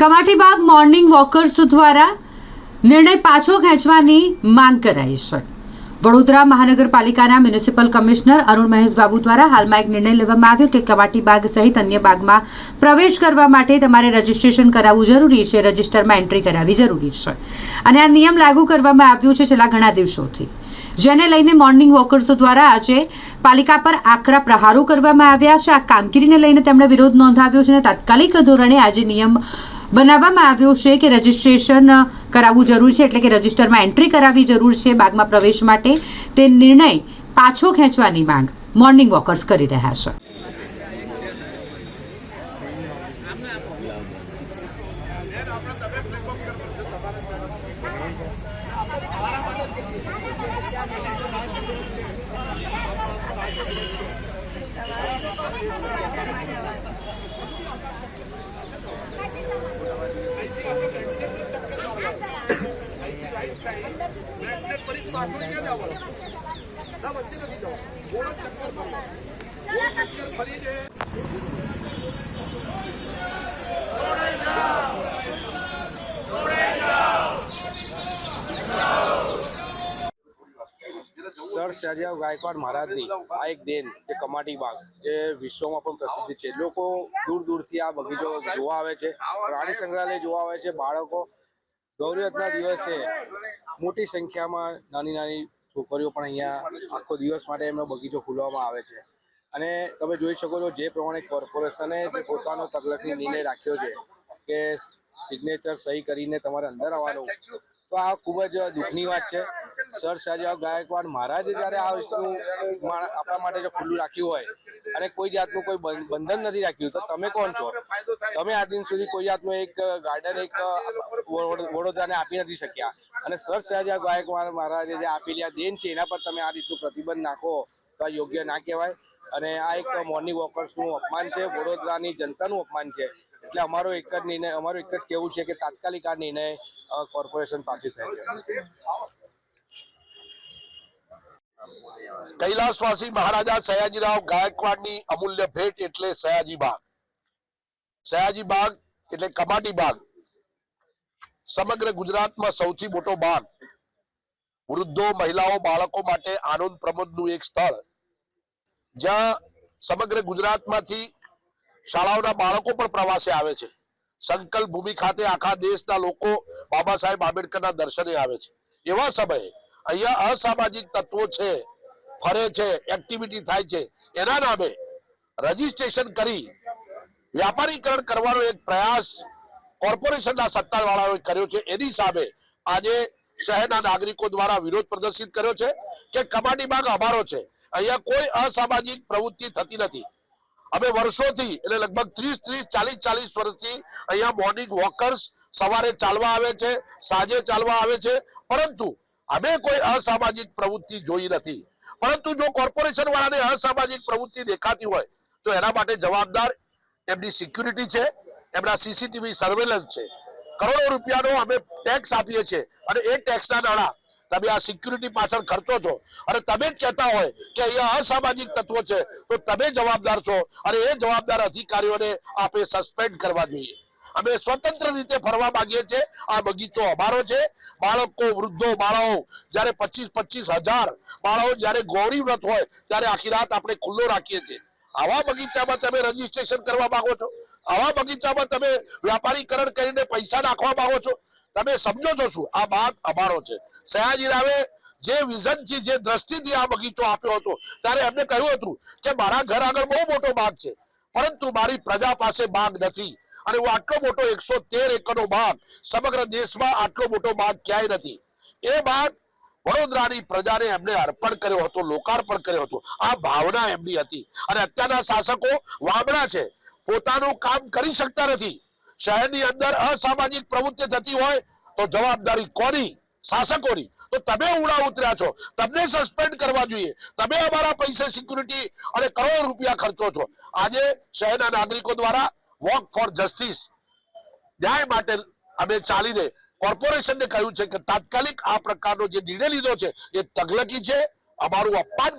Kamati Baug morning walkers દ્વારા નિર્ણય પાછો ખેંચવાની માંગ કરાઈ છે. વડોદરા મહાનગરપાલિકાના મ્યુનિસિપલ કમિશનર અરુણ મહેશ બાબુ દ્વારા હાલમાં એક નિર્ણય લેવામાં આવ્યો કે કવાટી બાગ સહિત અન્ય બાગમાં પ્રવેશ કરવા માટે તમારે રજીસ્ટ્રેશન કરાવવું જરૂરી છે, રજિસ્ટરમાં એન્ટ્રી કરાવવી જરૂરી છે. અને આ નિયમ લાગુ કરવામાં આવ્યો છે છેલ્લા ઘણા દિવસોથી. જેને લઈને મોર્નિંગ વોકર્સો દ્વારા આજે પાલિકા પર આકરા પ્રહારો કરવામાં આવ્યા છે. આ કામગીરીને લઈને તેમણે વિરોધ નોંધાવ્યો છે અને તાત્કાલિક ધોરણે આજે નિયમ બનાવવામાં આવ્યો છે કે રજિસ્ટ્રેશન કરાવવું જરૂરી છે એટલે કે રજિસ્ટરમાં એન્ટ્રી કરાવવી જરૂર છે બાગમાં પ્રવેશ માટે. તે નિર્ણય પાછો ખેંચવાની માંગ મોર્નિંગ વોકર્સ કરી રહ્યા છે. સર સયાજીરાવ ગાયકવાડ મહારાજની આ એક દેન, જે કમાટી બાગ, જે વિશ્વમાં પણ પ્રસિદ્ધ છે. લોકો દૂર દૂરથી આ બગીચો જોવા આવે છે. પ્રાણી સંગ્રહાલય જોવા આવે છે, બાળકો ગૌરીવતના દિવસે મોટી સંખ્યામાં નાની નાની છોકરીઓ પણ અહીંયા આખો દિવસ માટે એમનો બગીચો ખોલવામાં આવે છે. અને તમે જોઈ શકો છો જે પ્રમાણે કોર્પોરેશને જે પોતાનો તકલકની નિર્ણય રાખ્યો છે કે સિગ્નેચર સહી કરીને તમારે અંદર આવવાનું. તો આ ખૂબ જ દુઃખની વાત છે. સર શાહજહાં ગાયકવાડ મહારાજે જ્યારે આ વસ્તુ આપણા માટે જો ખુલ્લું રાખ્યું હોય અને કોઈ જાતનું કોઈ બંધ- બંધન નથી રાખ્યું, તો તમે કોણ છો? તમે આ દિન સુધી કોઈ જાતનું એક ગાર્ડન, એક વડો- વડોદરાને આપી નથી શક્યા. અને સર શાહજહાં ગાયકવાડ મહારાજે જે આપેલી આ દેન છે, એના પર તમે આ રીતનું પ્રતિબંધ નાખો, તો યોગ્ય ના કહેવાય. અને આ એક મોર્નિંગ વોકર્સનું અપમાન છે, વડોદરાની જનતાનું અપમાન છે. એટલે અમારો એક જ નિર્ણય, અમારું એક જ કહેવું છે કે તાત્કાલિક આ નિર્ણય કોર્પોરેશન પાસે થાય છે. કૈલાસવાસી મહારાજા સયાજીરાવ ગાયકવાડની અમૂલ્ય ભેટ એટલે સયાજી બાગ. સયાજી બાગ એટલે કમાટી બાગ. સમગ્ર ગુજરાતમાં સૌથી મોટો બાગ. વૃદ્ધો, મહિલાઓ, બાળકો માટે આનંદ પ્રમોદનું એક સ્થળ. જ્યાં સમગ્ર ગુજરાતમાંથી શાળાઓના બાળકો પણ પ્રવાસે આવે છે. સંકલ્પ ભૂમિ ખાતે આખા દેશના લોકો બાબા સાહેબ આંબેડકરના દર્શને આવે છે. એવા સમયે અહીંયા અસામાજિક તત્વો છે, ફરે છે એક્ટિવિટી થાય છે. એના નામે રજીસ્ટ્રેશન કરી વ્યાપારીકરણ કરવાનો એક પ્રયાસ કોર્પોરેશનના સત્તાવાળાઓએ કર્યો છે. એની સામે આજે શહેરના નાગરિકો દ્વારા વિરોધ પ્રદર્શિત કર્યો છે કે કમાટી બાગ અમારો છે. અહીંયા કોઈ અસામાજિક પ્રવૃત્તિ થતી નથી. અમે વર્ષોથી, એટલે લગભગ ત્રીસ ત્રીસ, ચાલીસ ચાલીસ વર્ષથી અહીંયા મોર્નિંગ વોકર્સ સવારે ચાલવા આવે છે, સાંજે ચાલવા આવે છે. પરંતુ અમે કોઈ અસામાજિક પ્રવૃત્તિ જોઈ નથી. પરંતુ જો કોર્પોરેશન વાળાને અસામાજિક પ્રવૃત્તિ દેખાતી હોય, તો એના માટે જવાબદાર એમની સિક્યુરિટી છે, એમના સીસીટીવી સર્વેલન્સ છે. કરોડો રૂપિયાનો અમે ટેક્સ આપીએ છીએ અને એ ટેક્સના નાણાં તમે આ સિક્યુરિટી પાછળ ખર્ચો છો. અને તમે જ કહેતા હોય કે અહીંયા અસામાજિક તત્વો છે, તો તમે જવાબદાર છો અને એ જવાબદાર અધિકારીઓને આપે સસ્પેન્ડ કરવા જોઈએ. અમે સ્વતંત્ર રીતે ફરવા માંગીએ છીએ. આ બગીચો અમારો છે. બાળકો, વૃદ્ધો, બાળાઓ, જ્યારે પચીસ પચીસ હજાર બાળાઓ જ્યારે ગૌરી વ્રત હોય, ત્યારે આખી રાત આપણે ખુલ્લો રાખીએ છીએ. આવા બગીચામાં તમે રજીસ્ટ્રેશન કરવા માંગો છો? આવા બગીચામાં તમે વ્યાપારીકરણ કરીને પૈસા નાખવા માંગો છો? તમે સમજો છો શું? આ બાદ અમારો છે. સયાજી રાવે જે વિઝનથી જે દ્રષ્ટિથી આ બગીચો આપ્યો હતો, ત્યારે એમને કહ્યું હતું કે, મારા ઘર આગળ બહુ મોટો બાગ છે. પરંતુ મારી પ્રજા પાસે બાગ નથી. અને હું આટલો મોટો એકસો તેર એકરનો બાગ સમગ્ર દેશમાં આટલો મોટો બાગ ક્યાંય નથી. એ બાગ વડોદરાની પ્રજાને એમને અર્પણ કર્યો હતો, લોકાર્પણ કર્યો હતો. આ ભાવના એમની હતી. અને અત્યારના શાસકો વાબડા છે. પોતાનું કામ કરી શકતા નથી. શહેરની અંદર અસામાજિક પ્રવૃત્તિ થતી હોય તો જવાબદારી કોની? શાસકોની. તો તમે ઉડા ઉતર્યા છો. તમને સસ્પેન્ડ કરવા જોઈએ. તમે અમારા પૈસે સિક્યુરિટી અને કરોડો રૂપિયા ખર્ચો છો. આજે શહેરના નાગરિકો દ્વારા વોક ફોર જસ્ટિસ. ન્યાય માટે અમે ચાલીને કોર્પોરેશનને કહ્યું છે કે તાત્કાલિક આ પ્રકારનો જે નિર્ણય લીધો છે એ તગલકી છે, અમારું અપમાન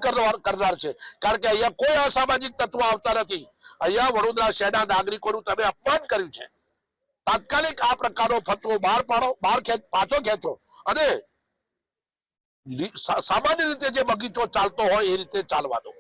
કરનાર છે. કારણ કે અહીંયા કોઈ અસામાજિક તત્વો આવતા નથી. અહીંયા વડોદરા શહેરના નાગરિકોનું તમે અપમાન કર્યું છે. તાત્કાલિક આ પ્રકારનો ફતવો બહાર પાડો, બહાર ખેંચ પાછો ખેંચો. અને સામાન્ય રીતે જે બગીચો ચાલતો હોય એ રીતે ચાલવા દો